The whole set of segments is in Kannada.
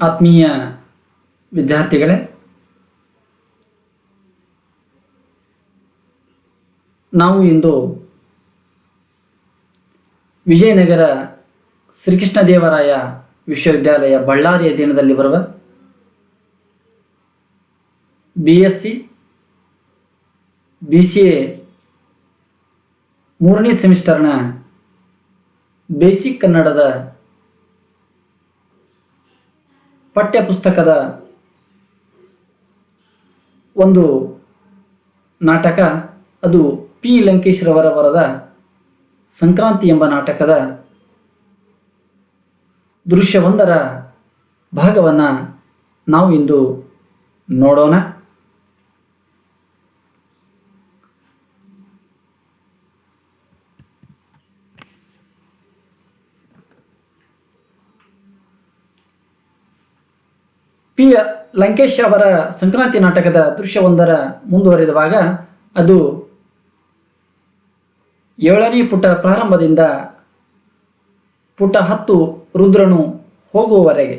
ಆತ್ಮೀಯ ವಿದ್ಯಾರ್ಥಿಗಳೇ, ನಾವು ಇಂದು ವಿಜಯನಗರ ಶ್ರೀಕೃಷ್ಣ ದೇವರಾಯ ವಿಶ್ವವಿದ್ಯಾಲಯ ಬಳ್ಳಾರಿಯ ದಿನದಲ್ಲಿ ಬರುವ B S C B C A ಮೂರನೇ ಸೆಮಿಸ್ಟರ್ನ ಬೇಸಿಕ್ ಕನ್ನಡದ ಪಠ್ಯ ಪುಸ್ತಕದ ಒಂದು ನಾಟಕ, ಅದು ಪಿ. ಲಂಕೇಶ್ರವರ ಬರದ ಸಂಕ್ರಾಂತಿ ಎಂಬ ನಾಟಕದ ದೃಶ್ಯವೊಂದರ ಭಾಗವನ್ನು ನಾವು ಇಂದು ನೋಡೋಣ. ಲಂಕೇಶ್ ಅವರ ಸಂಕ್ರಾಂತಿ ನಾಟಕದ ದೃಶ್ಯವೊಂದರ ಮುಂದುವರಿದ ಭಾಗ ಅದು ಏಳನೇ ಪುಟ ಪ್ರಾರಂಭದಿಂದ ಪುಟ ಹತ್ತು ರುದ್ರನು ಹೋಗುವವರೆಗೆ.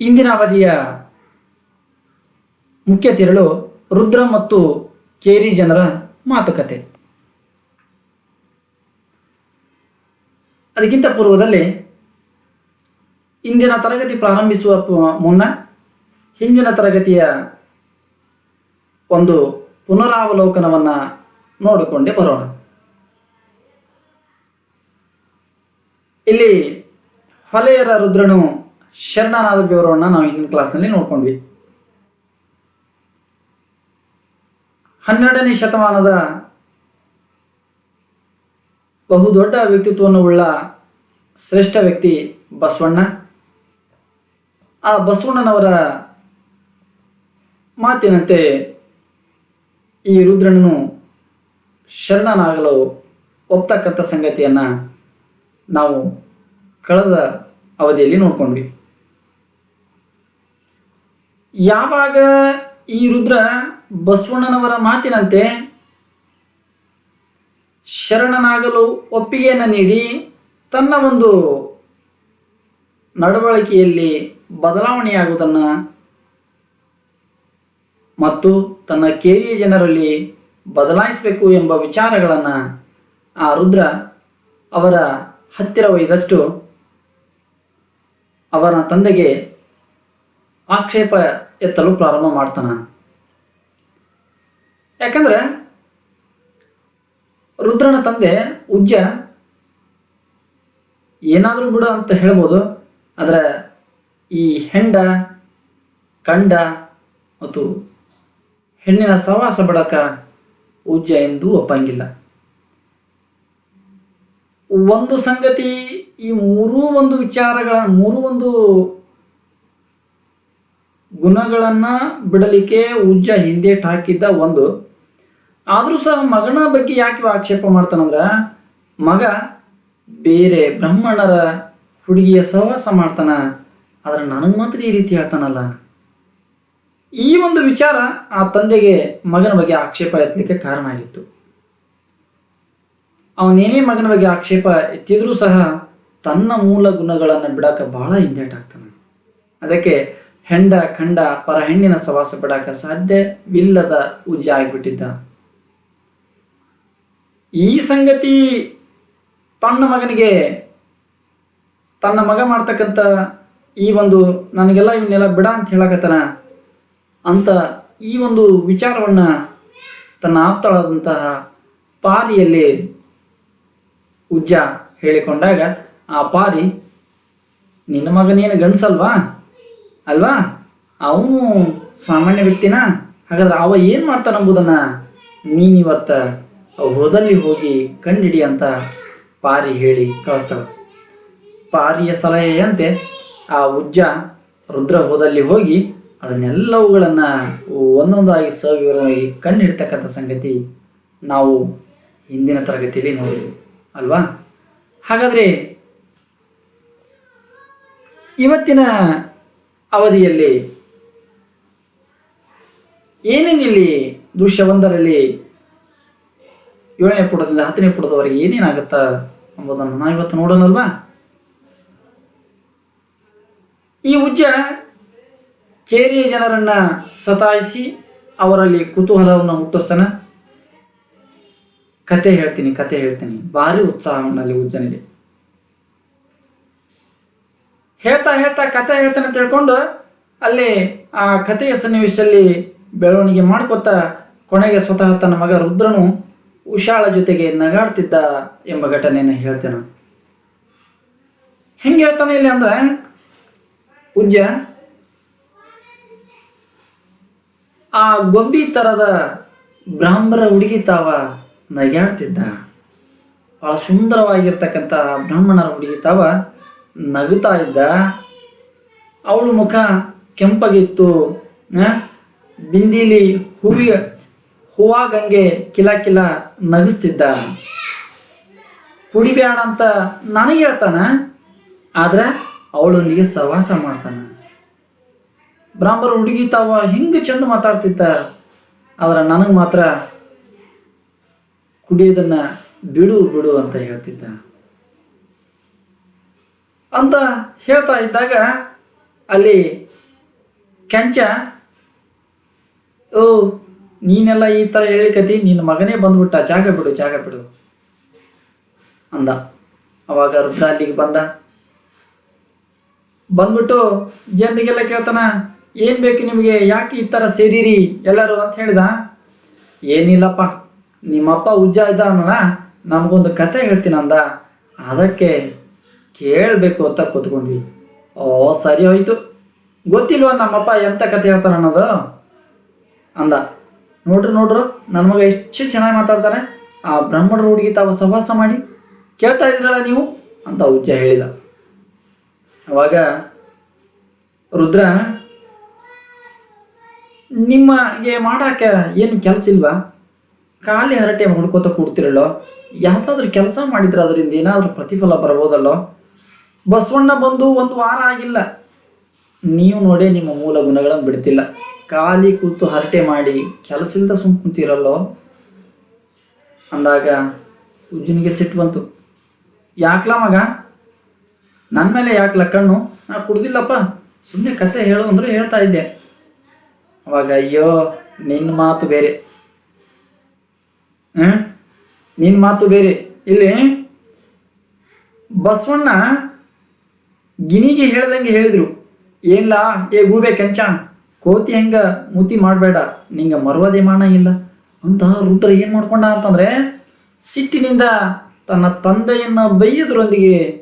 ಇಂದಿನ ಅವಧಿಯ ಮುಖ್ಯ ತಿರುಳು ರುದ್ರ ಮತ್ತು ಕೇರಿ ಜನರ ಮಾತುಕತೆ. ಅದಕ್ಕಿಂತ ಪೂರ್ವದಲ್ಲಿ ಇಂದಿನ ತರಗತಿ ಪ್ರಾರಂಭಿಸುವ ಮುನ್ನ ಹಿಂದಿನ ತರಗತಿಯ ಒಂದು ಪುನರಾವಲೋಕನವನ್ನು ನೋಡಿಕೊಂಡೇ ಬರೋಣ. ಇಲ್ಲಿ ಹೊಲೆಯರ ರುದ್ರನು ಶರಣನಾದ ವಿವರವನ್ನು ನಾವು ಹಿಂದಿನ ಕ್ಲಾಸ್ನಲ್ಲಿ ನೋಡ್ಕೊಂಡ್ವಿ. ಹನ್ನೆರಡನೇ ಶತಮಾನದ ಬಹುದೊಡ್ಡ ವ್ಯಕ್ತಿತ್ವವನ್ನು ಉಳ್ಳ ಶ್ರೇಷ್ಠ ವ್ಯಕ್ತಿ ಬಸವಣ್ಣ. ಆ ಬಸವಣ್ಣನವರ ಮಾತಿನಂತೆ ಈ ರುದ್ರನನು ಶರಣನಾಗಲು ಒಪ್ತಕ್ಕಂಥ ಸಂಗತಿಯನ್ನು ನಾವು ಕಳೆದ ಅವಧಿಯಲ್ಲಿ ನೋಡ್ಕೊಂಡ್ವಿ. ಯಾವಾಗ ಈ ರುದ್ರ ಬಸವಣ್ಣನವರ ಮಾತಿನಂತೆ ಶರಣನಾಗಲು ಒಪ್ಪಿಗೆಯನ್ನು ನೀಡಿ ತನ್ನ ಒಂದು ನಡವಳಿಕೆಯಲ್ಲಿ ಬದಲಾವಣೆಯಾಗುವುದನ್ನು ಮತ್ತು ತನ್ನ ಕೇರಿಯ ಜನರಲ್ಲಿ ಬದಲಾಯಿಸಬೇಕು ಎಂಬ ವಿಚಾರಗಳನ್ನು ಆ ರುದ್ರ ಅವರ ಹತ್ತಿರ ಒಯ್ದಷ್ಟು ಅವನ ತಂದೆಗೆ ಆಕ್ಷೇಪ ಎತ್ತಲು ಪ್ರಾರಂಭ ಮಾಡ್ತಾನ. ಯಾಕಂದ್ರೆ ರುದ್ರನ ತಂದೆ ಉಜ್ಜ ಏನಾದರೂ ಬಿಡು ಅಂತ ಹೇಳ್ಬೋದು, ಆದರೆ ಈ ಹೆಂಡ, ಕಂಡ ಮತ್ತು ಹೆಣ್ಣಿನ ಸವಾಸ ಬಡಕ ಉಜ್ಜ ಎಂದೂ ಒಪ್ಪಂಗಿಲ್ಲ. ಒಂದು ಸಂಗತಿ ಈ ಮೂರೂ ಒಂದು ವಿಚಾರಗಳ, ಮೂರೂ ಒಂದು ಗುಣಗಳನ್ನ ಬಿಡಲಿಕ್ಕೆ ಉಜ್ಜ ಹಿಂದೇಟ್ ಹಾಕಿದ್ದ ಒಂದು. ಆದರೂ ಸಹ ಮಗನ ಬಗ್ಗೆ ಯಾಕೆ ಆಕ್ಷೇಪ ಮಾಡ್ತಾನಂದ್ರ, ಮಗ ಬೇರೆ ಬ್ರಾಹ್ಮಣರ ಹುಡುಗಿಯ ಸಹವಾಸ ಮಾಡ್ತಾನ ಆದ್ರೆ ನನಗೆ ಮಾತ್ರ ಈ ರೀತಿ ಹೇಳ್ತಾನಲ್ಲ. ಈ ಒಂದು ವಿಚಾರ ಆ ತಂದೆಗೆ ಮಗನ ಬಗ್ಗೆ ಆಕ್ಷೇಪ ಎತ್ತಲಿಕ್ಕೆ ಕಾರಣ ಆಗಿತ್ತು. ಅವನೇನೇ ಮಗನ ಬಗ್ಗೆ ಆಕ್ಷೇಪ ಎತ್ತಿದ್ರೂ ಸಹ ತನ್ನ ಮೂಲ ಗುಣಗಳನ್ನು ಬಿಡಾಕ ಬಹಳ ಹಿಂದೇಟಾಗ್ತಾನೆ ಅದಕ್ಕೆ ಹೆಂಡ, ಖಂಡ ಪರ ಹೆಣ್ಣಿನ ಸವಾಸ ಬಿಡಾಕ ಸಾಧ್ಯವಿಲ್ಲದ ಉಜ್ಜ ಆಗಿಬಿಟ್ಟಿದ್ದ. ಈ ಸಂಗತಿ ತನ್ನ ಮಗನಿಗೆ ತನ್ನ ಮಗ ಮಾಡ್ತಕ್ಕಂಥ ಈ ಒಂದು ನನಗೆಲ್ಲ ಇವನ್ನೆಲ್ಲ ಬಿಡ ಅಂತ ಹೇಳಕತ್ತಾನ ಅಂತ ಈ ಒಂದು ವಿಚಾರವನ್ನು ತನ್ನ ಆಪ್ತಳಾದಂತಹ ಪಾರಿಯಲ್ಲಿ ಉಜ್ಜ ಹೇಳಿಕೊಂಡಾಗ, ಆ ಪಾರಿ ನಿನ್ನ ಮಗನೇನು ಗಂಡಸಲ್ವಾ? ಅಲ್ವಾ? ಅವನು ಸಾಮಾನ್ಯ ವ್ಯಕ್ತಿನ? ಹಾಗಾದ್ರೆ ಅವ ಏನು ಮಾಡ್ತಾನಂಬುದನ್ನ ನೀನಿವತ್ತ ಹೃದಲ್ಲಿ ಹೋಗಿ ಕಂಡಿಡಿ ಅಂತ ಪಾರಿ ಹೇಳಿ ಕಳಿಸ್ತಾಳೆ. ಪಾರಿಯ ಸಲಹೆಯಂತೆ ಆ ಉಜ್ಜ ರುದ್ರ ಹೋದಲ್ಲಿ ಹೋಗಿ ಅದನ್ನೆಲ್ಲವುಗಳನ್ನು ಒಂದೊಂದಾಗಿ ಸವಿವರವಾಗಿ ಕಣ್ಣಿಡ್ತಕ್ಕಂಥ ಸಂಗತಿ ನಾವು ಹಿಂದಿನ ತರಗತಿಯಲ್ಲಿ ನೋಡಿದ್ವಿ, ಅಲ್ವಾ? ಹಾಗಾದರೆ ಇವತ್ತಿನ ಅವಧಿಯಲ್ಲಿ ಏನೇನಿಲ್ಲಿ ದೃಶ್ಯವೊಂದರಲ್ಲಿ ಏಳನೇ ಪುಟದಿಂದ ಹತ್ತನೇ ಪುಟದವರೆಗೆ ಏನೇನಾಗುತ್ತಾ ಎಂಬುದನ್ನು ನಾವಿವತ್ತು ನೋಡೋಣಲ್ವಾ? ಈ ಉಜ್ಜ ಕೇರಿಯ ಜನರನ್ನ ಸತಾಯಿಸಿ ಅವರಲ್ಲಿ ಕುತೂಹಲವನ್ನು ಹುಟ್ಟಿಸ್ತಾನೆ. ಕತೆ ಹೇಳ್ತೀನಿ ಕತೆ ಹೇಳ್ತೀನಿ. ಭಾರಿ ಉತ್ಸಾಹವನ್ನಲ್ಲಿ ಉಜ್ಜನಿಗೆ ಹೇಳ್ತಾ ಹೇಳ್ತಾ ಕತೆ ಹೇಳ್ತಾನೆ ಅಂತ ಹೇಳ್ಕೊಂಡು ಅಲ್ಲಿ ಆ ಕಥೆಯ ಸನ್ನಿವೇಶದಲ್ಲಿ ಬೆಳವಣಿಗೆ ಮಾಡ್ಕೊತ ಕೊನೆಗೆ ಸ್ವತಃ ತನ್ನ ಮಗ ರುದ್ರನು ಉಷಾಳ ಜೊತೆಗೆ ನಗಾಡ್ತಿದ್ದ ಎಂಬ ಘಟನೆಯನ್ನು ಹೇಳ್ತೇನೆ. ಹೆಂಗೆ ಹೇಳ್ತಾನೆ ಇಲ್ಲಿ ಅಂದ್ರೆ ಉಜ್ಜ ಆ ಗೊಂಬಿ ತರದ ಬ್ರಾಹ್ಮರ ಹುಡುಗಿ ತಾವ ನಗ್ಯಾಡ್ತಿದ್ದ ಬಹಳ ಸುಂದರವಾಗಿರ್ತಕ್ಕಂಥ ಬ್ರಾಹ್ಮಣರ ಹುಡುಗಿ ತಾವ ನಗುತ್ತಾ ಇದ್ದ. ಅವಳು ಮುಖ ಕೆಂಪಗಿತ್ತು ಬಿಂದಿಲಿ ಹೂವಿ, ಹೂವಾಗಂಗೆ ಕಿಲ ಕಿಲ ನಗಿಸ್ತಿದ್ದ. ಕುಡಿಬೇಡ ಅಂತ ನನಗೆ ಹೇಳ್ತಾನ, ಆದ್ರೆ ಅವಳೊಂದಿಗೆ ಸಹವಾಸ ಮಾಡ್ತಾನೆ. ಬ್ರಾಹ್ಮರ ಹುಡುಗಿ ತಾವ ಹಿಂಗೆ ಚಂದ ಮಾತಾಡ್ತಿದ್ದ ಆದ್ರೆ ನನಗೆ ಮಾತ್ರ ಕುಡಿಯೋದನ್ನ ಬಿಡು ಬಿಡು ಅಂತ ಹೇಳ್ತಿದ್ದ. ಅಂತ ಹೇಳ್ತಾ ಇದ್ದಾಗ ಅಲ್ಲಿ ಕೆಂಚ, ಓ, ನೀನೆಲ್ಲ ಈ ಥರ ಹೇಳಿಕತಿ ನಿನ್ನ ಮಗನೇ ಬಂದ್ಬಿಟ್ಟ, ಜಾಗ ಬಿಡು ಜಾಗ ಬಿಡು ಅಂದ. ಅವಾಗ ರುದ್ರ ಅಲ್ಲಿಗೆ ಬಂದ. ಬಂದ್ಬಿಟ್ಟು ಜನರಿಗೆಲ್ಲ ಕೇಳ್ತಾನ, ಏನ್ ಬೇಕು ನಿಮಗೆ? ಯಾಕೆ ಈ ಥರ ಸೇರಿರಿ? ಎಲ್ಲರೂ ಅಂತ ಹೇಳಿದ, ಏನಿಲ್ಲಪ್ಪ, ನಿಮ್ಮಪ್ಪ ಉಜ್ಜ ಇದ್ದಾನಲ್ಲ, ನಮಗೊಂದು ಕತೆ ಹೇಳ್ತೀನಿ ಅಂದ. ಅದಕ್ಕೆ ಕೇಳಬೇಕು ಅಂತ ಕೂತ್ಕೊಂಡ್ವಿ. ಓ, ಸರಿ ಹೋಯ್ತು. ಗೊತ್ತಿಲ್ವಾ ನಮ್ಮಪ್ಪ ಎಂತ ಕತೆ ಹೇಳ್ತಾನ ಅನ್ನೋದು? ಅಂದ, ನೋಡ್ರಿ, ನೋಡ್ರು ನನ್ನ ಮಗ ಎಷ್ಟು ಚೆನ್ನಾಗಿ ಮಾತಾಡ್ತಾನೆ. ಆ ಬ್ರಾಹ್ಮಣರ ಹುಡುಗಿ ತಾವು ಸಹವಾಸ ಮಾಡಿ. ಕೇಳ್ತಾ ಇದ್ರಲ್ಲ ನೀವು? ಅಂತ ಉಜ್ಜ ಹೇಳಿದ. ಅವಾಗ ರುದ್ರ ನಿಮಗೆ ಮಾಡಾಕ ಏನು ಕೆಲಸ ಇಲ್ವಾ? ಖಾಲಿ ಹರಟೆ ಮಾಡ್ಕೋತ ಕೂಡ್ತಿರಲ್ಲೋ? ಯಾವ್ದಾದ್ರು ಕೆಲಸ ಮಾಡಿದ್ರೆ ಅದರಿಂದ ಏನಾದರೂ ಪ್ರತಿಫಲ ಬರ್ಬೋದಲ್ಲೋ? ಬಸವಣ್ಣ ಬಂದು ಒಂದು ವಾರ ಆಗಿಲ್ಲ. ನೀವು ನೋಡಿ ನಿಮ್ಮ ಮೂಲ ಗುಣಗಳನ್ನು ಬಿಡ್ತಿಲ್ಲ. ಖಾಲಿ ಕೂತು ಹರಟೆ ಮಾಡಿ ಕೆಲಸ ಇಲ್ದ ಸುಮ್ ಕುಂತಿರಲ್ಲೋ? ಅಂದಾಗ ಉಜ್ಜನಿಗೆ ಸಿಟ್ಟು ಬಂತು. ಯಾಕಲ ಮಗ? ನನ್ನ ಮೇಲೆ ಯಾಕೆ ಲಕ್ಕಣ್ಣು? ನಾ ಕುಡ್ದಿಲ್ಲಪ್ಪ. ಸುಮ್ಮನೆ ಕತೆ ಹೇಳು ಅಂದ್ರೆ ಹೇಳ್ತಾ ಇದ್ದೆ. ಅವಾಗ ಅಯ್ಯೋ ನಿನ್ನ ಮಾತು ಬೇರೆ. ಹ್ಮ್? ನಿನ್ನ ಮಾತು ಬೇರೆ. ಇಲ್ಲಿ ಬಸವಣ್ಣ ಗಿಣಿಗೆ ಹೇಳ್ದಂಗೆ ಹೇಳಿದ್ರು. ಏನ್ಲ? ಏ ಗೂಬೆ ಕೆಂಚ, ಕೋತಿ ಹೆಂಗ ಮುತಿ ಮಾಡಬೇಡ. ನಿಂಗ ಮರ್ವಾದೆ ಮಾನ ಇಲ್ಲ. ಅಂತ ರುದ್ರ ಏನ್ ಮಾಡ್ಕೊಂಡ ಅಂತಂದ್ರೆ, ಸಿಟ್ಟಿನಿಂದ ತನ್ನ ತಂದೆಯನ್ನ ಬೈಯೋದ್ರೊಂದಿಗೆ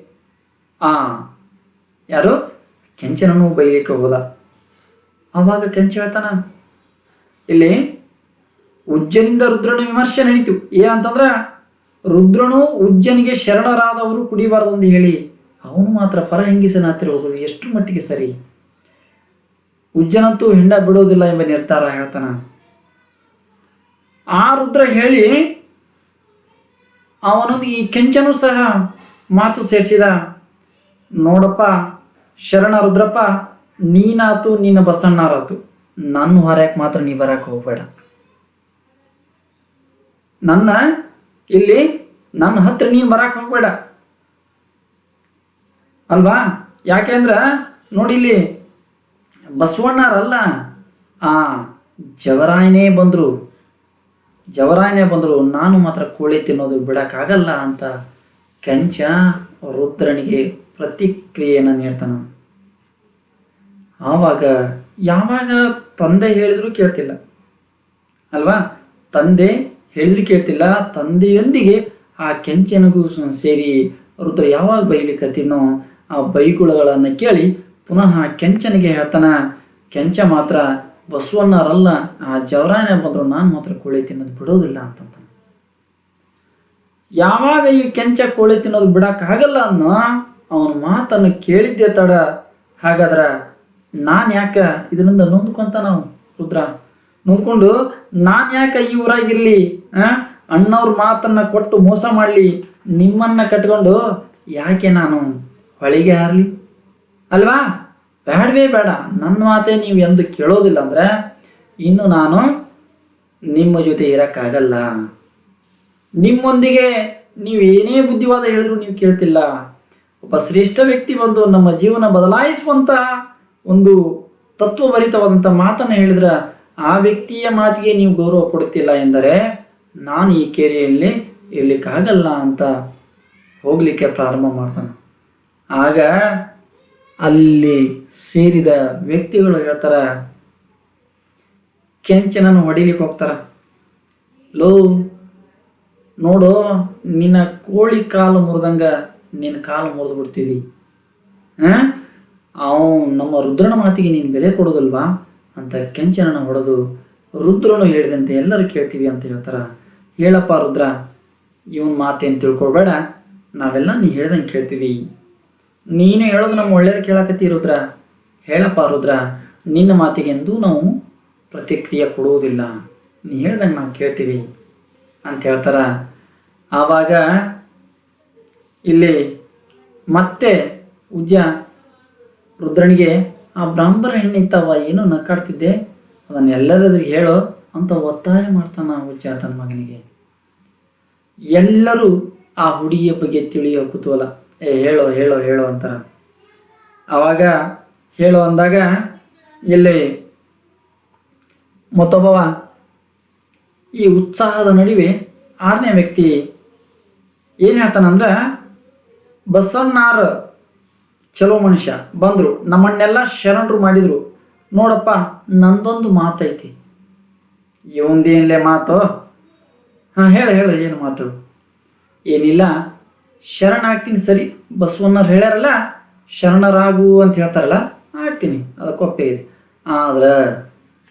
ಆ, ಯಾರು? ಕೆಂಚನನ್ನು ಬೈಲಿಕ್ಕೆ ಹೋದ ಆವಾಗ ಕೆಂಚ ಹೇಳ್ತಾನ, ಇಲ್ಲಿ ಉಜ್ಜನಿಂದ ರುದ್ರನ ವಿಮರ್ಶೆ ನಡೀತು. ಏನಂತಂದ್ರ ರುದ್ರನು ಉಜ್ಜನಿಗೆ ಶರಣರಾದವರು ಕುಡಿಬಾರದು ಅಂತ ಹೇಳಿ, ಅವನು ಮಾತ್ರ ಪರ ಹೆಂಗಿಸನ ಹತ್ತಿರ ಹೋಗೋದು ಎಷ್ಟು ಮಟ್ಟಿಗೆ ಸರಿ? ಉಜ್ಜನಂತೂ ಹೆಂಡ ಬಿಡೋದಿಲ್ಲ ಎಂಬ ನಿರ್ಧಾರ ಹೇಳ್ತಾನ. ಆ ರುದ್ರ ಹೇಳಿ ಅವನೊಂದು ಈ ಕೆಂಚನೂ ಸಹ ಮಾತು ಸೇರಿಸಿದ. ನೋಡಪ್ಪ, ಶರಣ ರುದ್ರಪ್ಪ, ನೀನಾತು ನಿನ್ನ ಬಸಣ್ಣಾರಾತು. ನನ್ನ ಹೊರಕ್ಕೆ ಮಾತ್ರ ನೀ ಬರಕ್ಕೆ ಹೋಗ್ಬೇಡ. ನನ್ನ, ಇಲ್ಲಿ ನನ್ನ ಹತ್ರ ನೀನ್ ಬರಕ್ಕೆ ಹೋಗ್ಬೇಡ. ಅಲ್ವಾ? ಯಾಕೆಂದ್ರ ನೋಡಿ ಇಲ್ಲಿ, ಬಸವಣ್ಣರಲ್ಲ, ಆ ಜವರಾಯನೇ ಬಂದರು. ಜವರಾಯನೇ ಬಂದರು, ನಾನು ಮಾತ್ರ ಕೋಳಿ ತಿನ್ನೋದು ಬಿಡೋಕ್ಕಾಗಲ್ಲ ಅಂತ ಕೆಂಚ ರುದ್ರನಿಗೆ ಪ್ರತಿಕ್ರಿಯೆಯನ್ನು ನೀಡ್ತಾನ. ಆವಾಗ ಯಾವಾಗ ತಂದೆ ಹೇಳಿದ್ರು ಕೇಳ್ತಿಲ್ಲ. ಅಲ್ವಾ? ತಂದೆ ಹೇಳಿದ್ರು ಕೇಳ್ತಿಲ್ಲ. ತಂದೆಯೊಂದಿಗೆ ಆ ಕೆಂಚನಿಗೂ ಸೇರಿ ರುದ್ರ ಯಾವಾಗ ಬೈಲಿಕತ್ತಿನೋ ಆ ಬೈಗುಳಗಳನ್ನು ಕೇಳಿ ಪುನಃ ಕೆಂಚನಿಗೆ ಹೇಳ್ತಾನ, ಕೆಂಚ ಮಾತ್ರ ಬಸವಣ್ಣರಲ್ಲ, ಆ ಜವರಾನೆ ಬಂದ್ರು ನಾನು ಮಾತ್ರ ಕೋಳಿ ತಿನ್ನೋದು ಬಿಡೋದಿಲ್ಲ ಅಂತಂತ ಯಾವಾಗ ಈ ಕೆಂಚ ಕೋಳಿ ತಿನ್ನೋದು ಬಿಡಕ್ಕಾಗಲ್ಲ ಅನ್ನೋ ಅವನ ಮಾತನ್ನು ಕೇಳಿದ್ದೆ ತಡ. ಹಾಗಾದ್ರೆ ನಾನು ಯಾಕೆ ಇದರಿಂದ ನೊಂದ್ಕೊಂತ ನಾವು, ರುದ್ರ? ನೊಂದ್ಕೊಂಡು ನಾನು ಯಾಕೆ ಈ ಊರಾಗಿರ್ಲಿ, ಆ? ಅಣ್ಣವ್ರ ಮಾತನ್ನ ಕೊಟ್ಟು ಮೋಸ ಮಾಡ್ಲಿ, ನಿಮ್ಮನ್ನ ಕಟ್ಕೊಂಡು ಯಾಕೆ ನಾನು ಹೊಳಿಗೆ ಹಾರ್ಲಿ? ಅಲ್ವಾ? ಬೇಡವೇ ಬೇಡ ನನ್ನ ಮಾತೇ ನೀವು ಎಂದು ಕೇಳೋದಿಲ್ಲ ಅಂದ್ರೆ ಇನ್ನು ನಾನು ನಿಮ್ಮ ಜೊತೆ ಇರೋಕ್ಕಾಗಲ್ಲ. ನಿಮ್ಮೊಂದಿಗೆ ನೀವು ಏನೇ ಬುದ್ಧಿವಾದ ಹೇಳಿದ್ರು ನೀವು ಕೇಳ್ತಿಲ್ಲ. ಒಬ್ಬ ಶ್ರೇಷ್ಠ ವ್ಯಕ್ತಿ ಬಂದು ನಮ್ಮ ಜೀವನ ಬದಲಾಯಿಸುವಂತಹ ಒಂದು ತತ್ವಭರಿತವಾದಂಥ ಮಾತನ್ನು ಹೇಳಿದ್ರೆ, ಆ ವ್ಯಕ್ತಿಯ ಮಾತಿಗೆ ನೀವು ಗೌರವ ಕೊಡುತ್ತಿಲ್ಲ ಎಂದರೆ ನಾನು ಈ ಕೆರೆಯಲ್ಲಿ ಇರ್ಲಿಕ್ಕಾಗಲ್ಲ ಅಂತ ಹೋಗ್ಲಿಕ್ಕೆ ಪ್ರಾರಂಭ ಮಾಡ್ತಾನೆ. ಆಗ ಅಲ್ಲಿ ಸೇರಿದ ವ್ಯಕ್ತಿಗಳು ಹೇಳ್ತಾರ, ಕೆಂಚನನ್ನು ಹೊಡಿಲಿಕ್ಕೆ ಹೋಗ್ತಾರ. ಲೋ, ನೋಡು, ನಿನ್ನ ಕೋಳಿ ಕಾಲು ಮುರಿದಂಗ ನಿನ್ನ ಕಾಲು ಮುರಿದು ಬಿಡ್ತೀವಿ. ಅವ ನಮ್ಮ ರುದ್ರನ ಮಾತಿಗೆ ನೀನು ಬೆಲೆ ಕೊಡೋದಲ್ವಾ? ಅಂತ ಕೆಂಚನನ ಹೊಡೆದು ರುದ್ರನು ಹೇಳಿದಂತೆ ಎಲ್ಲರೂ ಕೇಳ್ತೀವಿ ಅಂತ ಹೇಳ್ತಾರ. ಹೇಳಪ್ಪ ರುದ್ರ, ಇವನ್ ಮಾತೇನು ತಿಳ್ಕೊಳ್ಬೇಡ. ನಾವೆಲ್ಲ ನೀ ಹೇಳ್ದಂಗೆ ಕೇಳ್ತೀವಿ. ನೀನು ಹೇಳೋದು ನಮ್ಮ ಒಳ್ಳೇದು ಕೇಳಕತ್ತಿ ರುದ್ರ. ಹೇಳಪ್ಪ ರುದ್ರ, ನಿನ್ನ ಮಾತಿಗೆಂದೂ ನಾವು ಪ್ರತಿಕ್ರಿಯೆ ಕೊಡುವುದಿಲ್ಲ. ನೀ ಹೇಳ್ದಂಗೆ ನಾವು ಕೇಳ್ತೀವಿ. ಅಂತ ಹೇಳ್ತಾರ. ಆವಾಗ ಇಲ್ಲಿ ಮತ್ತೆ ಉಜ್ಜ ರುದ್ರನಿಗೆ, ಆ ಬ್ರಾಹ್ಮರ ಹೆಣ್ಣಿತ್ತವ ಏನು ನಕ್ಕಾಡ್ತಿದ್ದೆ ಅದನ್ನ ಎಲ್ಲರದ್ರಿಗೆ ಹೇಳೋ? ಅಂತ ಒತ್ತಾಯ ಮಾಡ್ತಾನ ಉಜ್ಜ ತನ್ನ ಮಗನಿಗೆ. ಎಲ್ಲರೂ ಆ ಹುಡುಗಿಯ ಬಗ್ಗೆ ತಿಳಿಯೋ ಕುತೂಹಲ. ಏ, ಹೇಳೋ ಹೇಳೋ ಹೇಳೋ ಅಂತ. ಆವಾಗ ಹೇಳೋ ಅಂದಾಗ, ಇಲ್ಲಿ ಮತ್ತೊಬ್ಬವ, ಈ ಉತ್ಸಾಹದ ನಡುವೆ ಆರನೇ ವ್ಯಕ್ತಿ ಏನು ಹೇಳ್ತಾನಂದ್ರೆ ಬಸವಣ್ಣಾರ ಚಲೋ ಮನುಷ್ಯ ಬಂದರು. ನಮ್ಮನ್ನೆಲ್ಲ ಶರಣರು ಮಾಡಿದರು. ನೋಡಪ್ಪ, ನಂದೊಂದು ಮಾತೈತಿ. ಇವಂದೇನ್ಲೇ ಮಾತು? ಹಾಂ, ಹೇಳು ಹೇಳು, ಏನು ಮಾತು? ಏನಿಲ್ಲ ಶರಣ ಆಗ್ತೀನಿ ಸರಿ. ಬಸವಣ್ಣರು ಹೇಳ್ಯಾರಲ್ಲ, ಶರಣರಾಗು ಅಂತ ಹೇಳ್ತಾರಲ್ಲ, ಆಗ್ತೀನಿ. ಅದಕ್ಕೆ ಒಪ್ಪೆ ಇದೆ. ಆದ್ರೆ,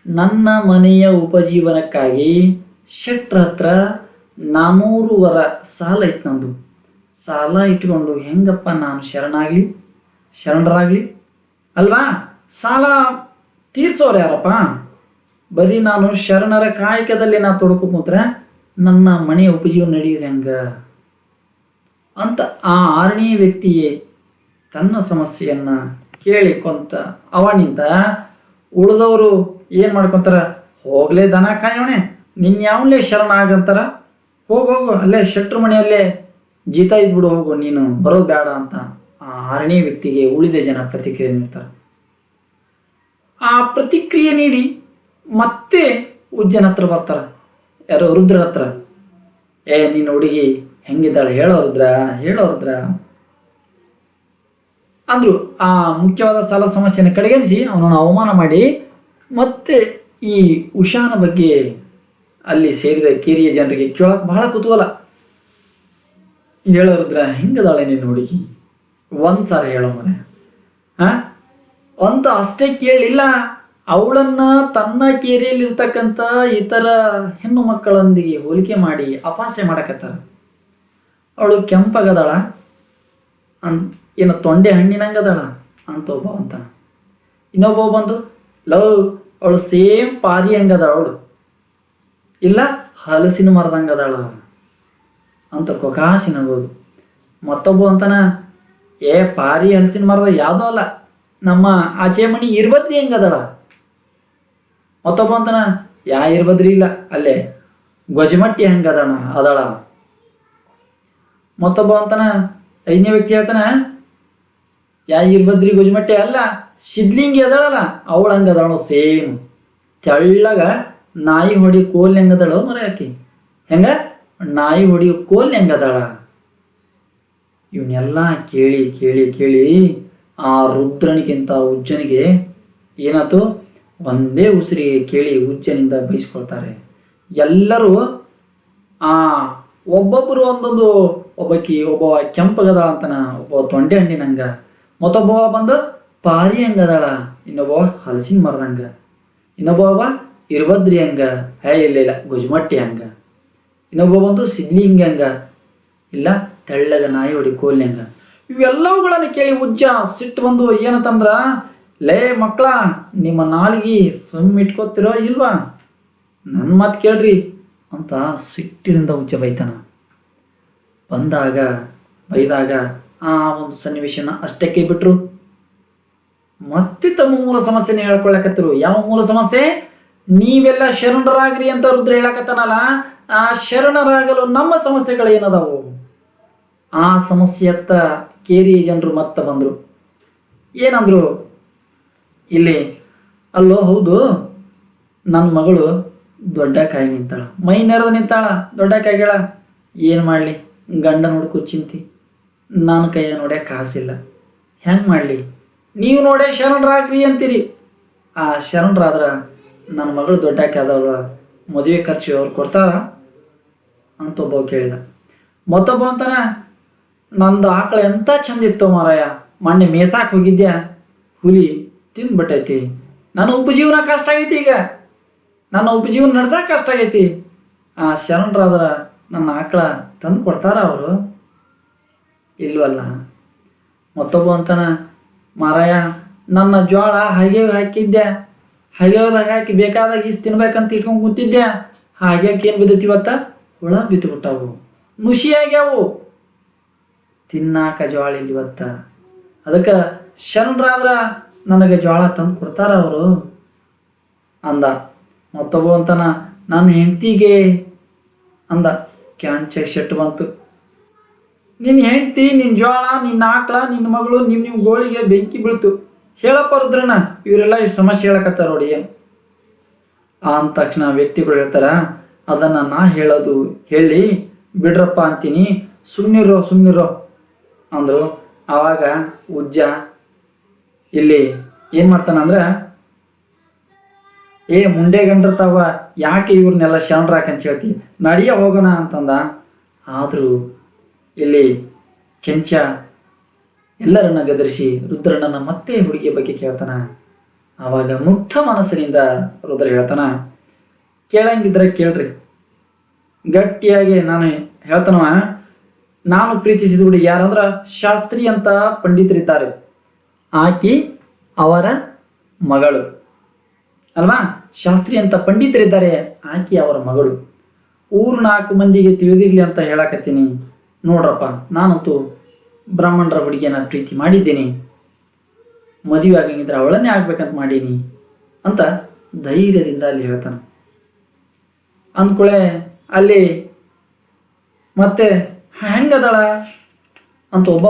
ನನ್ನ ಮನೆಯ ಉಪಜೀವನಕ್ಕಾಗಿ ಶೆಟ್ರ ಹತ್ರ ನಾನೂರು ವರ ಸಾಲ ಐತೆ ನಂದು. ಸಾಲ ಇಟ್ಕೊಂಡು ಹೆಂಗಪ್ಪ ನಾನು ಶರಣಾಗ್ಲಿ? ಶರಣರಾಗ್ಲಿ? ಅಲ್ವಾ? ಸಾಲ ತೀರ್ಸೋರು ಯಾರಪ್ಪ? ಬರೀ ನಾನು ಶರಣರ ಕಾಯಕದಲ್ಲಿ ನಾ ತೊಡಕು ಕೂತ್ರೆ ನನ್ನ ಮನೆಯ ಉಪಜೀವನ ನಡೆಯಿದೆ ಹೆಂಗೆ? ಅಂತ ಆ ಆರನೇ ವ್ಯಕ್ತಿಯೇ ತನ್ನ ಸಮಸ್ಯೆಯನ್ನು ಕೇಳಿಕೊಂತ ಅವನಿಂದ, ಉಳಿದವರು ಏನು ಮಾಡ್ಕೊಂತಾರ? ಹೋಗಲೇ ದನ ಕಾಯೋಣೆ ನಿನ್ಯಾವನ್ಲೇ ಶರಣ ಆಗಂತಾರ ಹೋಗೋಗು ಹೋಗು, ಅಲ್ಲೇ ಶೆಟ್ರ ಮನೆಯಲ್ಲೇ ಜೀತ ಇದ್ಬಿಡು, ಹೋಗು, ನೀನು ಬರೋದು ಬೇಡ ಅಂತ ಆ ಆರನೇ ವ್ಯಕ್ತಿಗೆ ಉಳಿದ ಜನ ಪ್ರತಿಕ್ರಿಯೆ ನೀಡ್ತಾರೆ. ಆ ಪ್ರತಿಕ್ರಿಯೆ ನೀಡಿ ಮತ್ತೆ ಉಜ್ಜನ ಹತ್ರ ಬರ್ತಾರ. ಯಾರೋ ರುದ್ರ ಹತ್ರ, ಏ, ನಿನ್ನ ಹುಡುಗಿ ಹೆಂಗಿದ್ದಾಳೆ? ಹೇಳೋ ರುದ್ರ ಹೇಳೋ ರುದ್ರ ಅಂದ್ರು, ಆ ಮುಖ್ಯವಾದ ಸಾಲ ಸಮಸ್ಯೆಯನ್ನು ಕಡೆಗಣಿಸಿ, ಅವನನ್ನು ಅವಮಾನ ಮಾಡಿ, ಮತ್ತೆ ಈ ಉಷಾನ ಬಗ್ಗೆ ಅಲ್ಲಿ ಸೇರಿದ ಕಿರಿಯ ಜನರಿಗೆ ಕೇಳಕ್ ಬಹಳ ಕುತೂಹಲ. ಹೇಳೋ ಹೆಂಗದಾಳೆ ನಿನ್ನ ಹುಡುಗಿ ಒಂದ್ ಸಾರ ಹೇಳೋ ಮನೆ. ಹಾ ಅಂತ ಅಷ್ಟೇ ಕೇಳಿಲ್ಲ. ಅವಳನ್ನ ತನ್ನ ಕೇರಿಯಲ್ಲಿರ್ತಕ್ಕಂಥ ಇತರ ಹೆಣ್ಣು ಮಕ್ಕಳೊಂದಿಗೆ ಹೋಲಿಕೆ ಮಾಡಿ ಅಪಾಸೆ ಮಾಡಕತ್ತಾರ. ಅವಳು ಕೆಂಪಾಗದಾಳ. ಅನ್ ಏನು ತೊಂಡೆ ಹಣ್ಣಿನಂಗದಾಳ ಅಂತ ಒಬ್ಬ ಅಂತ ಇನ್ನೊಬ್ಬ ಬಂದು ಲವ್ ಅವಳು ಸೇಮ್ ಪಾರಿ ಹಂಗದಾಳ ಅವಳು. ಇಲ್ಲ, ಹಲಸಿನ ಮರದಂಗದಾಳ. ಅಂತ ಕೊಕಾಸಿ ನಗೋದು ಮತ್ತೊಬ್ಬ ಅಂತನ, ಏ, ಪಾರಿ ಹಲಸಿನ ಮರದ ಯಾವುದೋ ಅಲ್ಲ. ನಮ್ಮ ಆಚೆ ಮಣಿ ಇರ್ಬದ್ರಿ ಹೆಂಗದಳ? ಮತ್ತೊಬ್ಬ ಅಂತನ, ಯಾ ಇರ್ಬದ್ರಿ ಇಲ್ಲ. ಅಲ್ಲೇ ಗೊಜಮಟ್ಟಿ ಹೆಂಗದಣ ಅದಳ? ಮತ್ತೊಬ್ಬ ಅಂತನ, ಐದನೇ ವ್ಯಕ್ತಿ ಹೇಳ್ತಾನ, ಯಾ ಇರ್ಬದ್ರಿ ಗೊಜಮಟ್ಟಿ ಅಲ್ಲ, ಸಿದ್ಲಿಂಗಿ ಅದಳಲ್ಲ, ಅವಳ ಹಂಗದಳು ಸೇಮ್. ತೆಳ್ಳಗ ನಾಯಿ ಹೊಡಿ ಕೋಲ್ ಹೆಂಗದಳು ಮರ ಹಾಕಿ ಹೆಂಗ? ನಾಯಿ ಹೊಡಿಯೋ ಕೋಲ್ ಹೆಂಗದಾಳ? ಇವನ್ನೆಲ್ಲ ಕೇಳಿ ಕೇಳಿ ಕೇಳಿ ಆ ರುದ್ರನಿಗಿಂತ ಉಜ್ಜನಿಗೆ ಏನಾಯ್ತು? ಒಂದೇ ಉಸಿರಿ ಕೇಳಿ ಉಜ್ಜನಿಂದ ಬಯಸ್ಕೊಳ್ತಾರೆ ಎಲ್ಲರೂ ಆ ಒಬ್ಬೊಬ್ಬರು ಒಂದೊಂದು ಒಬ್ಬಕಿ ಒಬ್ಬ ಕೆಂಪಗದಾಳ ಅಂತನ, ಒಬ್ಬ ತೊಂಡೆ ಹಣ್ಣಿನಂಗ ಮತ್ತೊಬ್ಬವ ಬಂದು ಪಾರಿ ಹಂಗದಾಳ, ಇನ್ನೊಬ್ಬ ಹಲಸಿನ ಮರದಂಗ ಇನ್ನೊಬ್ಬವ ಇರ್ಬದ್ರಿ ಹಂಗ ಹೇ ಇಲ್ಲ ಇಲ್ಲ, ಗುಜಮಟ್ಟಿ ಹಂಗ. ಇನ್ನೊಬ್ಬ ಬಂದು ಸಿದ್ಲಿಂಗ ಹಂಗ ಇಲ್ಲ ತೆಳ್ಳಗ ನಾಯಿ ಹೊಡಿ ಕೋಲ್ಯಂಗ ಇವೆಲ್ಲವುಗಳನ್ನು ಕೇಳಿ ಉಜ್ಜ, ಸಿಟ್ಟು ಬಂದು ಏನಂತಂದ್ರ, ಲೇ ಮಕ್ಕಳ ನಿಮ್ಮ ನಾಲಿಗೆ ಸುಮ್ಮಿಟ್ಕೋತಿರೋ ಇಲ್ವಾ? ನನ್ನ ಮಾತು ಕೇಳ್ರಿ ಅಂತ ಸಿಟ್ಟಿನಿಂದ ಉಜ್ಜ ಬೈತಾನ. ಬಂದಾಗ, ಬೈದಾಗ ಆ ಒಂದು ಸನ್ನಿವೇಶನ ಅಷ್ಟಕ್ಕೆ ಬಿಟ್ರು ಮತ್ತೆ ತಮ್ಮ ಮೂಲ ಸಮಸ್ಯೆನ ಹೇಳ್ಕೊಳ್ಳಕತ್ತಿರು ಯಾವ ಮೂಲ ಸಮಸ್ಯೆ? ನೀವೆಲ್ಲ ಶರಣರಾಗ್ರಿ ಅಂತ ರುದ್ರ ಹೇಳಕತ್ತಾನಲ್ಲ ಆ ಶರಣರಾಗಲು ನಮ್ಮ ಸಮಸ್ಯೆಗಳು ಏನದಾವು? ಆ ಸಮಸ್ಯೆಯತ್ತ ಕೇರಿ ಜನರು ಮತ್ತೆ ಬಂದರು. ಏನಂದರು? ಇಲ್ಲಿ, ಅಲ್ಲೋ, ಹೌದು ನನ್ನ ಮಗಳು ದೊಡ್ಡ ಕಾಯಿ ನಿಂತಾಳ. ಮೈ ನೆರೆದು ನಿಂತಾಳ. ದೊಡ್ಡ ಕಾಯಿಗಳ ಏನು ಮಾಡಲಿ? ಗಂಡ ನೋಡ್ಕೋ ಚಿಂತಿ ನನ್ನ ಕೈಯ ನೋಡ್ಯಾ ಕಾಸಿಲ್ಲ. ಹೆಂಗೆ ಮಾಡಲಿ? ನೀವು ನೋಡೇ ಶರಣರಾಗ್ರಿ ಅಂತೀರಿ. ಆ ಶರಣರಾದ್ರೆ ನನ್ನ ಮಗಳು ದೊಡ್ಡಾಕಿ ಆದವ್ರ ಮದುವೆ ಖರ್ಚು ಅವ್ರು ಕೊಡ್ತಾರ. ಅಂತ ಒಬ್ಬ ಕೇಳಿದ. ಮತ್ತೊಬ್ಬ ಅಂತಾನ, ನಂದು ಆಕಳ ಎಂತ ಚಂದ ಇತ್ತು ಮಾರಾಯ, ಮೊನ್ನೆ ಮೇಸಾಕ್ ಹೋಗಿದ್ದೆ ಹುಲಿ ತಿಂದ್ಬಿಟ್ಟೈತಿ. ನನ್ನ ಉಪಜೀವನ ಕಷ್ಟ ಆಗೈತಿ ಈಗ. ನನ್ನ ಉಪಜೀವನ ನಡ್ಸಕ್ ಕಷ್ಟ ಆಗೈತಿ. ಆ ಶರಣರಾದ್ರ ನನ್ನ ಆಕಳ ತಂದು ಕೊಡ್ತಾರ ಅವರು? ಇಲ್ವಲ್ಲ ಮತ್ತೊಬ್ಬ ಅಂತಾನ, ಮಾರಾಯ, ನನ್ನ ಜೋಳ ಹಾಗೆ ಹಾಕಿದ್ದೆ ಹಾಗೆದಾಗ ಹಾಕಿ ಬೇಕಾದಾಗ ಈಸ್ ತಿನ್ಬೇಕಂತ ಇಟ್ಕೊಂಡು ಕೂತಿದ್ದೆ ಹಾಗೆ ಏನು ಬಿದ್ದೈತಿ ಇವತ್ತ? ಹುಳ ಬಿದ್ದು ನುಷಿಯಾಗ್ಯಾವು ನುಷಿ ತಿನ್ನಾಕ ಜೋಳ ಇಲ್ಲಿ ಇವತ್ತ ಅದಕ್ಕೆ ಶರಣರಾದ್ರ ನನಗೆ ಜೋಳ ತಂದು ಕೊಡ್ತಾರ ಅವರು. ಅಂದ. ಮತ್ತೊಬ್ಬ ಅಂತನ, ನನ್ನ ಹೆಂಡ್ತಿಗೆ ಅಂದ. ಕ್ಯಾಂಚ ಶೆಟ್ಟು ಬಂತು. ನಿನ್ನ ಹೆಂಡತಿ ನಿನ್ನ ಜೋಳ ನಿನ್ನ ಆಕಳ ನಿನ್ನ ಮಗಳು ನಿಮ್ಮ ನಿಮ್ಮ ಗೋಳಿಗೆ ಬೆಂಕಿ ಬೀಳ್ತು. ಹೇಳಪ್ಪ ಇವರೆಲ್ಲ ಈ ಸಮಸ್ಯೆ ಹೇಳಕತ್ತಾರ ನೋಡಿ ಅಂದ ತಕ್ಷಣ ವ್ಯಕ್ತಿಗಳು ಹೇಳ್ತಾರ ಅದನ್ನ ನಾ ಹೇಳೋದು ಹೇಳಿ, ಬಿಡ್ರಪ್ಪ ಅಂತೀನಿ. ಸುಮ್ಮನಿರೋ ಸುಮ್ಮನಿರೋ ಅಂದರು. ಆವಾಗ ಉಜ್ಜ ಇಲ್ಲಿ ಏನು ಮಾಡ್ತಾನಂದ್ರೆ ಏ ಮುಂಡೆ ಗಂಡ್ರತಾವ ಯಾಕೆ ಇವ್ರನ್ನೆಲ್ಲ ಶರಣರಾಕಂತ ಹೇಳ್ತಿ? ನಡಿಯ ಹೋಗೋಣ ಅಂತಂದ. ಆದರೂ ಇಲ್ಲಿ ಕೆಂಚ ಎಲ್ಲರನ್ನ ಗದರಿಸಿ ರುದ್ರಣ್ಣನ ಮತ್ತೆ ಹುಡುಗಿಯ ಬಗ್ಗೆ ಕೇಳ್ತಾನ. ಆವಾಗ ಮುಕ್ತ ಮನಸ್ಸಿನಿಂದ ರುದ್ರ ಹೇಳ್ತಾನ ಕೇಳಂಗಿದ್ರೆ ಕೇಳ್ರಿ. ಗಟ್ಟಿಯಾಗಿ ನಾನು ಹೇಳ್ತಾನವ. ನಾನು ಪ್ರೀತಿಸಿದ ಹುಡುಗಿ ಯಾರಂದ್ರ ಶಾಸ್ತ್ರಿ ಅಂತ ಪಂಡಿತರಿದ್ದಾರೆ. ಆಕಿ ಅವರ ಮಗಳು. ಅಲ್ವಾ? ಶಾಸ್ತ್ರಿ ಅಂತ ಪಂಡಿತರಿದ್ದಾರೆ, ಆಕಿ ಅವರ ಮಗಳು. ಊರು ನಾಲ್ಕು ಮಂದಿಗೆ ತಿಳಿದಿರಲಿ ಅಂತ ಹೇಳಕತ್ತೀನಿ. ನೋಡ್ರಪ್ಪ, ನಾನಂತೂ ಬ್ರಾಹ್ಮಣರ ಹುಡುಗಿಯನ್ನ ಪ್ರೀತಿ ಮಾಡಿದ್ದೀನಿ. ಮದುವೆ ಆಗಂಗಿದ್ರೆ ಅವಳನ್ನೇ ಆಗ್ಬೇಕಂತ ಮಾಡೀನಿ ಅಂತ ಧೈರ್ಯದಿಂದ ಅಲ್ಲಿ ಹೇಳ್ತಾನೆ. ಅಂದ್ಕೊಳೆ, ಅಲ್ಲಿ ಮತ್ತೆ ಹೆಂಗದಳ ಅಂತ ಒಬ್ಬ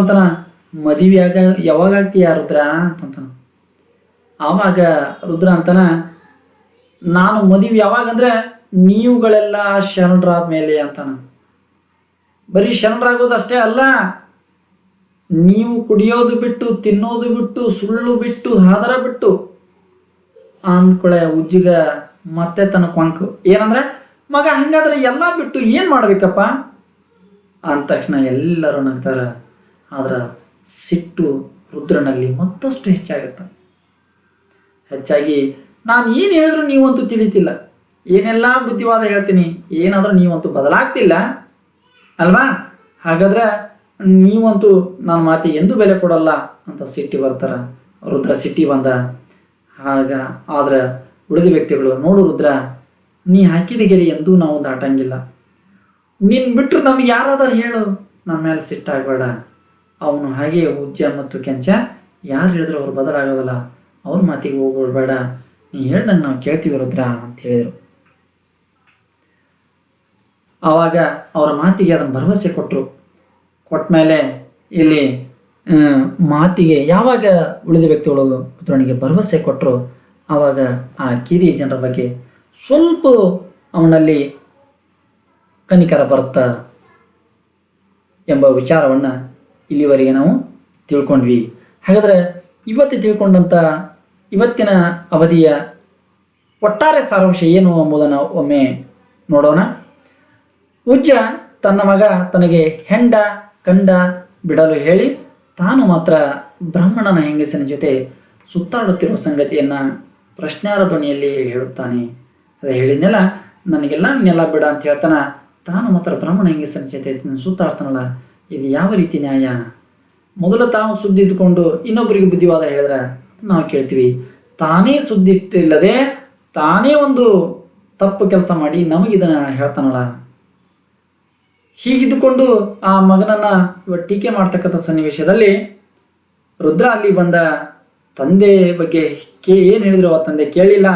ಅಂತನ ಮದುವೆ ಆಗ ಯಾವಾಗ ಆಗ್ತೀಯ ರುದ್ರ? ಅಂತಂತಾನ. ಆವಾಗ ರುದ್ರ ಅಂತನ, ನಾನು ಮದುವೆ ಯಾವಾಗಂದ್ರೆ ನೀವುಗಳೆಲ್ಲ ಶರಣರಾದ ಮೇಲೆ ಅಂತಾನ. ಬರೀ ಶರಣರಾಗೋದಷ್ಟೇ ಅಲ್ಲ, ನೀವು ಕುಡಿಯೋದು ಬಿಟ್ಟು, ತಿನ್ನೋದು ಬಿಟ್ಟು, ಸುಳ್ಳು ಬಿಟ್ಟು ಹಾದರ ಬಿಟ್ಟು, ಅಂದ್ಕೊಳೆ ಉಜ್ಜಿಗ ಮತ್ತೆ ತನ್ನ ಕೊಂಕು. ಏನಂದ್ರೆ, ಮಗ ಹಂಗಾದ್ರೆ ಎಲ್ಲ ಬಿಟ್ಟು ಏನು ಮಾಡ್ಬೇಕಪ್ಪ? ಅಂದ ತಕ್ಷಣ ಎಲ್ಲರೂ ನಂತರ ಆದ್ರೆ ಸಿಟ್ಟು ರುದ್ರನಲ್ಲಿ ಮತ್ತಷ್ಟು ಹೆಚ್ಚಾಗುತ್ತೆ. ಹೆಚ್ಚಾಗಿ ನಾನು ಏನು ಹೇಳಿದ್ರು ನೀವಂತೂ ತಿಳಿತಿಲ್ಲ. ಏನೆಲ್ಲ ಬುದ್ಧಿವಾದ ಹೇಳ್ತೀನಿ, ಏನಾದ್ರೂ ನೀವಂತೂ ಬದಲಾಗ್ತಿಲ್ಲ. ಅಲ್ವಾ? ಹಾಗಾದ್ರೆ ನೀವಂತೂ ನನ್ನ ಮಾತಿಗೆ ಎಂದೂ ಬೆಲೆ ಕೊಡಲ್ಲ ಅಂತ ಸಿಟ್ಟಿ ಬರ್ತಾರ. ರುದ್ರ ಸಿಟ್ಟಿ ಬಂದ. ಆಗ ಆದ್ರೆ ಉಳಿದ ವ್ಯಕ್ತಿಗಳು, ನೋಡು ರುದ್ರ, ನೀ ಹಾಕಿದ ಗೆರೆ ಎಂದೂ ನಾವು ದಾಟಂಗಿಲ್ಲ. ನಿನ್ ಬಿಟ್ಟರು ನಮ್ಗೆ ಯಾರಾದರೂ ಹೇಳು ನಮ್ಮ ಮೇಲೆ ಸಿಟ್ಟಾಗಬೇಡ. ಅವನು ಹಾಗೆ ಉಜ್ಜ ಮತ್ತು ಕೆಂಚ, ಯಾರು ಹೇಳಿದ್ರು ಅವ್ರು ಬದಲಾಗೋದಲ್ಲ, ಅವ್ರ ಮಾತಿಗೆ ಹೋಗ್ಬಿಡ್ಬೇಡ. ನೀ ಹೇಳ್ದಂಗೆ ನಾವು ಕೇಳ್ತೀವಿ ರುದ್ರ ಅಂತ ಹೇಳಿದರು. ಆವಾಗ ಅವರ ಮಾತಿಗೆ ಅದನ್ನು ಭರವಸೆ ಕೊಟ್ಟರು ಕೊಟ್ಟ ಮೇಲೆ ಇಲ್ಲಿ ಮಾತಿಗೆ ಯಾವಾಗ ಉಳಿದ ವ್ಯಕ್ತಿಗಳು ಪುತ್ರನಿಗೆ ಭರವಸೆ ಕೊಟ್ಟರು ಆವಾಗ ಆ ಕಿರಿಯ ಜನರ ಬಗ್ಗೆ ಸ್ವಲ್ಪ ಅವನಲ್ಲಿ ಕನಿಕರ ಬರುತ್ತಾ ಎಂಬ ವಿಚಾರವನ್ನು ಇಲ್ಲಿವರೆಗೆ ನಾವು ತಿಳ್ಕೊಂಡ್ವಿ. ಹಾಗಾದರೆ ಇವತ್ತು ತಿಳ್ಕೊಂಡಂಥ ಇವತ್ತಿನ ಅವಧಿಯ ಒಟ್ಟಾರೆ ಸಾರಾಂಶ ಏನು ಎಂಬುದನ್ನು ಒಮ್ಮೆ ನೋಡೋಣ. ಉಜ್ಜ ತನ್ನ ಮಗ ತನಗೆ ಹೆಂಡ ಕಂಡ ಬಿಡಲು ಹೇಳಿ ತಾನು ಮಾತ್ರ ಬ್ರಾಹ್ಮಣನ ಹೆಂಗಸಿನ ಜೊತೆ ಸುತ್ತಾಡುತ್ತಿರುವ ಸಂಗತಿಯನ್ನು ಪ್ರಶ್ನಾರ ಧ್ವನಿಯಲ್ಲಿ ಹೇಳುತ್ತಾನೆ. ಅದೇ ಹೇಳಿದ್ನೆಲ್ಲ ನನಗೆಲ್ಲ ನೆಲ ಬಿಡ ಅಂತ ಹೇಳ್ತಾನ. ತಾನು ಮಾತ್ರ ಬ್ರಾಹ್ಮಣ ಹೆಂಗಸಿನ ಸುತ್ತ ಸುತ್ತಾಡ್ತಾನಲ್ಲ, ಇದು ಯಾವ ರೀತಿ ನ್ಯಾಯ? ಮೊದಲು ತಾವು ಸುದ್ದಿ ಇಟ್ಕೊಂಡು ಇನ್ನೊಬ್ಬರಿಗೆ ಬುದ್ಧಿವಾದ ಹೇಳಿದ್ರೆ ನಾವು ಕೇಳ್ತೀವಿ, ತಾನೇ ಸುದ್ದಿ ಇಟ್ಟಿಲ್ಲದೆ ತಾನೇ ಒಂದು ತಪ್ಪು ಕೆಲಸ ಮಾಡಿ ನಮಗಿದನ್ನ ಹೇಳ್ತಾನಲ್ಲ. ಹೀಗಿದ್ದುಕೊಂಡು ಆ ಮಗನನ್ನ ಟೀಕೆ ಮಾಡ್ತಕ್ಕಂಥ ಸನ್ನಿವೇಶದಲ್ಲಿ ರುದ್ರ ಅಲ್ಲಿ ಬಂದ ತಂದೆ ಬಗ್ಗೆ ಕೇ, ಏನು ಹೇಳಿದ್ರು ಆ ತಂದೆ ಕೇಳಿಲ್ಲ.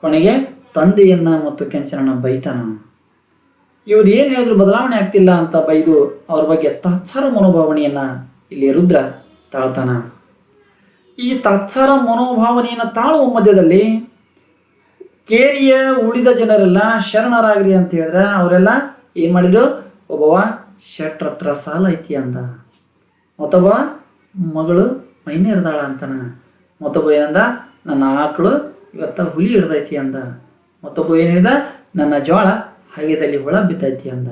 ಕೊನೆಗೆ ತಂದೆಯನ್ನ ಮತ್ತು ಕೆಂಚನನ್ನ ಬೈತಾನ. ಇವ್ರು ಏನು ಹೇಳಿದ್ರು ಬದಲಾವಣೆ ಆಗ್ತಿಲ್ಲ ಅಂತ ಬೈದು ಅವ್ರ ಬಗ್ಗೆ ತಾತ್ಸಾರ ಮನೋಭಾವನೆಯನ್ನ ಇಲ್ಲಿ ರುದ್ರ ತಾಳ್ತಾನ. ಈ ತಾತ್ಸಾರ ಮನೋಭಾವನೆಯನ್ನು ತಾಳುವ ಮಧ್ಯದಲ್ಲಿ ಕೇರಿಯ ಉಳಿದ ಜನರೆಲ್ಲ ಶರಣರಾಗ್ರಿ ಅಂತ ಹೇಳಿದ್ರೆ ಅವರೆಲ್ಲ ಏನು ಮಾಡಿದ್ರು? ಒಬ್ಬವ ಶೆಟ್ರ ಹತ್ರ ಸಾಲ ಐತಿ ಅಂದ. ಮತ್ತೊಬ್ಬ ಮಗಳು ಮೈನೇರ್ದಾಳ ಅಂತಾನ. ಮತ್ತೊಬ್ಬ ಏನಂದ, ನನ್ನ ಆಕಳು ಇವತ್ತ ಹುಲಿ ಹಿಡ್ದೈತಿ ಅಂದ. ಮತ್ತೊಬ್ಬ ಏನು ಹೇಳಿದ, ನನ್ನ ಜೋಳ ಹಗೆದಲ್ಲಿ ಹುಳ ಬಿದ್ದೈತಿ ಅಂದ.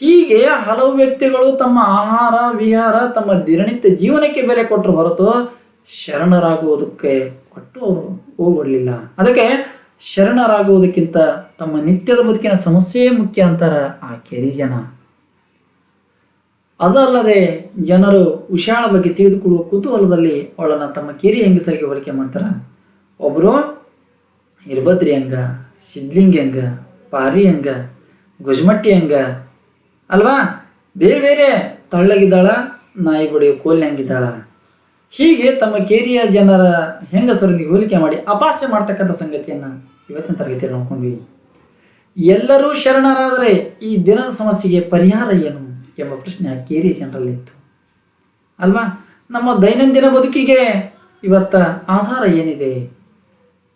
ಹೀಗೆ ಹಲವು ವ್ಯಕ್ತಿಗಳು ತಮ್ಮ ಆಹಾರ, ವಿಹಾರ, ತಮ್ಮ ದಿನನಿತ್ಯ ಜೀವನಕ್ಕೆ ಬೆಲೆ ಕೊಟ್ಟರು ಹೊರತು ಶರಣರಾಗುವುದಕ್ಕೆ ಕೊಟ್ಟು ಅವರು ಹೋಗ್ಬಿಡ್ಲಿಲ್ಲ. ಅದಕ್ಕೆ ಶರಣರಾಗುವುದಕ್ಕಿಂತ ತಮ್ಮ ನಿತ್ಯದ ಬದುಕಿನ ಸಮಸ್ಯೆಯೇ ಮುಖ್ಯ ಅಂತಾರ ಆ ಕೆರಿ ಜನ ಅದಲ್ಲದೆ ಜನರು ಉಷಾಳ ಬಗ್ಗೆ ತಿಳಿದುಕೊಳ್ಳುವ ಕುತೂಹಲದಲ್ಲಿ ಅವಳನ್ನು ತಮ್ಮ ಕೇರಿ ಹೆಂಗಸರಿಗೆ ಹೋಲಿಕೆ ಮಾಡ್ತಾರೆ. ಒಬ್ಬರು ಇರ್ಬದ್ರಿ ಹಂಗ ಸಿದ್ಲಿಂಗಿ ಹಂಗ ಪಾರಿ ಹಂಗ ಗುಜ್ಮಟ್ಟಿ ಹಂಗ ಅಲ್ವಾ? ಬೇರೆ ಬೇರೆ ತಳ್ಳಗಿದ್ದಾಳ ನಾಯಿ ಬಡಿಯೋ ಕೋಲಿ ಹಂಗಿದ್ದಾಳ ಹೀಗೆ ತಮ್ಮ ಕೇರಿಯ ಜನರ ಹೆಂಗಸರೊಂದಿಗೆ ಹೋಲಿಕೆ ಮಾಡಿ ಅಪಾಸ್ಯ ಮಾಡ್ತಕ್ಕಂಥ ಸಂಗತಿಯನ್ನ ಇವತ್ತಿನ ತರಗತಿಯಲ್ಲಿ ನೋಡ್ಕೊಂಡ್ವಿ. ಎಲ್ಲರೂ ಶರಣರಾದರೆ ಈ ದಿನದ ಸಮಸ್ಯೆಗೆ ಪರಿಹಾರ ಏನು? ಎಂಬ ಪ್ರಶ್ನೆ ಆ ಕೇರಿಯ ಜನರಲ್ಲಿತ್ತು ಅಲ್ವಾ? ನಮ್ಮ ದೈನಂದಿನ ಬದುಕಿಗೆ ಇವತ್ತ ಆಧಾರ ಏನಿದೆ?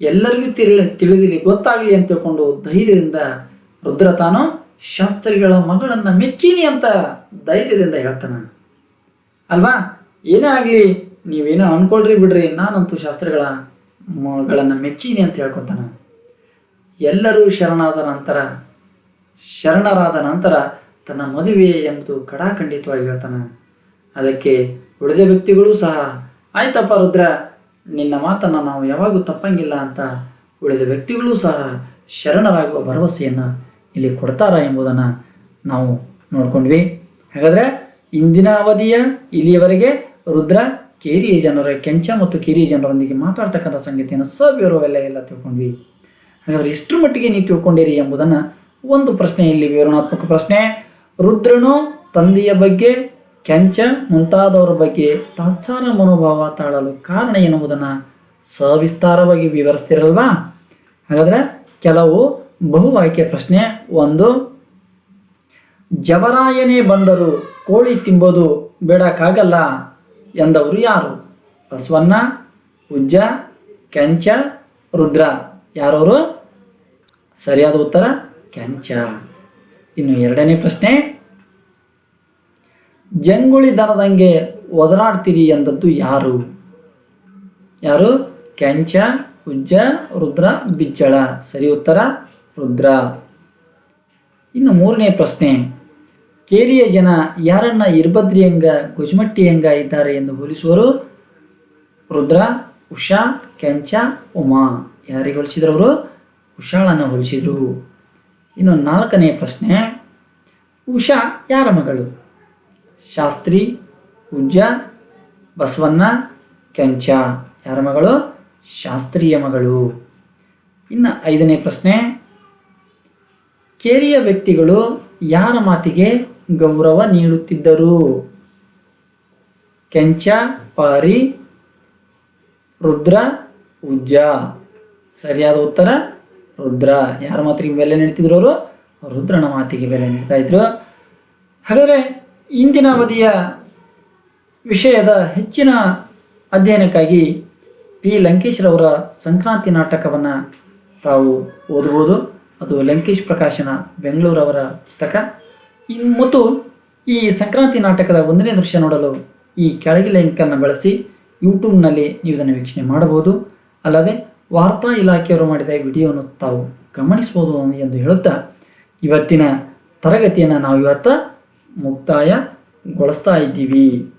ಎಲ್ಲರಿಗೂ ತಿಳಿ, ತಿಳಿದಿರಿ, ಗೊತ್ತಾಗಲಿ ಅಂತ ತಿಳ್ಕೊಂಡು ಧೈರ್ಯದಿಂದ, ರುದ್ರ ತಾನು ಶಾಸ್ತ್ರಿಗಳ ಮಗಳನ್ನ ಮೆಚ್ಚೀನಿ ಅಂತ ಧೈರ್ಯದಿಂದ ಹೇಳ್ತಾನೆ ಅಲ್ವಾ? ಏನೇ ಆಗಲಿ, ನೀವೇನೋ ಅನ್ಕೊಳ್ರಿ ಬಿಡ್ರಿ, ನಾನಂತೂ ಶಾಸ್ತ್ರಿಗಳ ಮಗಳನ್ನ ಮೆಚ್ಚೀನಿ ಅಂತ ಹೇಳ್ಕೊತಾನೆ ಎಲ್ಲರೂ ಶರಣಾದ ನಂತರ, ಶರಣರಾದ ನಂತರ ತನ್ನ ಮದುವೆ ಎಂದು ಕಡಾಖಂಡಿತವಾಗಿ ಹೇಳ್ತಾನೆ. ಅದಕ್ಕೆ ಉಳಿದ ವ್ಯಕ್ತಿಗಳು ಸಹ, ಆಯ್ತಪ್ಪ ರುದ್ರ, ನಿನ್ನ ಮಾತನ್ನು ನಾವು ಯಾವಾಗೂ ತಪ್ಪಂಗಿಲ್ಲ ಅಂತ ಉಳಿದ ವ್ಯಕ್ತಿಗಳು ಸಹ ಶರಣರಾಗುವ ಭರವಸೆಯನ್ನು ಇಲ್ಲಿ ಕೊಡ್ತಾರ ಎಂಬುದನ್ನು ನಾವು ನೋಡ್ಕೊಂಡ್ವಿ. ಹಾಗಾದರೆ ಇಂದಿನ ಅವಧಿಯ ಇಲ್ಲಿಯವರೆಗೆ ರುದ್ರ, ಕೇರಿಯ ಜನರ ಕೆಂಚ ಮತ್ತು ಕಿರಿಯ ಜನರೊಂದಿಗೆ ಮಾತಾಡ್ತಕ್ಕಂಥ ಸಂಗತಿಯನ್ನು ಸವಿವರವೆಲ್ಲ ಎಲ್ಲ ತಿಳ್ಕೊಂಡ್ವಿ. ಹಾಗಾದ್ರೆ ಎಷ್ಟು ಮಟ್ಟಿಗೆ ನೀವು ತಿಳ್ಕೊಂಡಿರಿ ಎಂಬುದನ್ನು ಒಂದು ಪ್ರಶ್ನೆ ಇಲ್ಲಿ ವಿವರಣಾತ್ಮಕ ಪ್ರಶ್ನೆ. ರುದ್ರನು ತಂದೆಯ ಬಗ್ಗೆ, ಕೆಂಚ ಮುಂತಾದವರ ಬಗ್ಗೆ ತಾತ್ಸಾರ ಮನೋಭಾವ ತಾಳಲು ಕಾರಣ ಎನ್ನುವುದನ್ನು ಸವಿಸ್ತಾರವಾಗಿ ವಿವರಿಸ್ತಿರಲ್ವಾ? ಹಾಗಾದ್ರೆ ಕೆಲವು ಬಹು ಆಯ್ಕೆ ಪ್ರಶ್ನೆ. ಒಂದು, ಜವರಾಯನೇ ಬಂದರು ಕೋಳಿ ತಿಂಬೋದು, ಬೇಡಕ್ಕಾಗಲ್ಲ ಎಂದವರು ಯಾರು? ಬಸವಣ್ಣ, ಉಜ್ಜ, ಕೆಂಚ, ರುದ್ರ. ಯಾರವರು? ಸರಿಯಾದ ಉತ್ತರ, ಕೆಂಚ. ಇನ್ನು ಎರಡನೇ ಪ್ರಶ್ನೆ ಜಂಗುಳಿ ದನದಂಗೆ ಒದರಾಡ್ತೀರಿ ಎಂದದ್ದು ಯಾರು? ಯಾರು? ಕೆಂಚ ಉಜ್ಜ, ರುದ್ರ ಬಿಚ್ಚಳ ಸರಿ ಉತ್ತರ, ರುದ್ರ. ಇನ್ನು ಮೂರನೇ ಪ್ರಶ್ನೆ, ಕೇರಿಯ ಜನ ಯಾರನ್ನ ಇರ್ಬದ್ರಿಯಂಗ ಗುಜ್ಮಟ್ಟಿಯಂಗ ಇದ್ದಾರೆ ಎಂದು ಹೋಲಿಸುವರು? ರುದ್ರ, ಉಷಾ ಕೆಂಚ ಉಮಾ. ಯಾರಿಗೆ ಹೋಲಿಸಿದ್ರು ಅವರು? ಉಷಾಳನ್ನು ಹೋಲಿಸಿದ್ರು. ಇನ್ನು ನಾಲ್ಕನೇ ಪ್ರಶ್ನೆ, ಉಷಾ ಯಾರ ಮಗಳು? ಶಾಸ್ತ್ರಿ ಉಜ್ಜ ಬಸವಣ್ಣ, ಕೆಂಚ. ಯಾರ ಮಗಳು? ಶಾಸ್ತ್ರೀಯ ಮಗಳು. ಇನ್ನು ಐದನೇ ಪ್ರಶ್ನೆ, ಕೇರಿಯ ವ್ಯಕ್ತಿಗಳು ಯಾರ ಮಾತಿಗೆ ಗೌರವ ನೀಡುತ್ತಿದ್ದರು? ಕೆಂಚ, ಪಾರಿ, ರುದ್ರ ಉಜ್ಜ ಸರಿಯಾದ ಉತ್ತರ? ರುದ್ರ, ಯಾರ ಮಾತಿಗೆ ಬೆಲೆ ನೀಡ್ತಿದ್ರು ಅವರು? ರುದ್ರನ ಮಾತಿಗೆ ಬೆಲೆ ನೀಡ್ತಾ ಇದ್ರು. ಹಾಗಾದರೆ ಇಂದಿನ ಅವಧಿಯ ವಿಷಯದ ಹೆಚ್ಚಿನ ಅಧ್ಯಯನಕ್ಕಾಗಿ ಪಿ. ಲಂಕೇಶ್ರವರ ಸಂಕ್ರಾಂತಿ ನಾಟಕವನ್ನು ತಾವು ಓದಬಹುದು ಅದು ಲಂಕೇಶ್ ಪ್ರಕಾಶನ ಬೆಂಗಳೂರವರ ಪುಸ್ತಕ. ಇನ್ ಮತ್ತು ಈ ಸಂಕ್ರಾಂತಿ ನಾಟಕದ ಒಂದನೇ ದೃಶ್ಯ ನೋಡಲು ಈ ಕೆಳಗಿನ ಲಿಂಕನ್ನು ಬಳಸಿ ಯೂಟ್ಯೂಬ್ನಲ್ಲಿ ನೀವು ಇದನ್ನು ವೀಕ್ಷಣೆ ಮಾಡಬಹುದು. ಅಲ್ಲದೆ ವಾರ್ತಾ ಇಲಾಖೆಯವರು ಮಾಡಿದ ವಿಡಿಯೋವನ್ನು ತಾವು ಗಮನಿಸಬಹುದು ಎಂದು ಹೇಳುತ್ತಾ ಇವತ್ತಿನ ತರಗತಿಯನ್ನು ನಾವು ಇವತ್ತು ಮುಕ್ತಾಯಗೊಳಿಸ್ತಾ ಇದ್ದೀವಿ.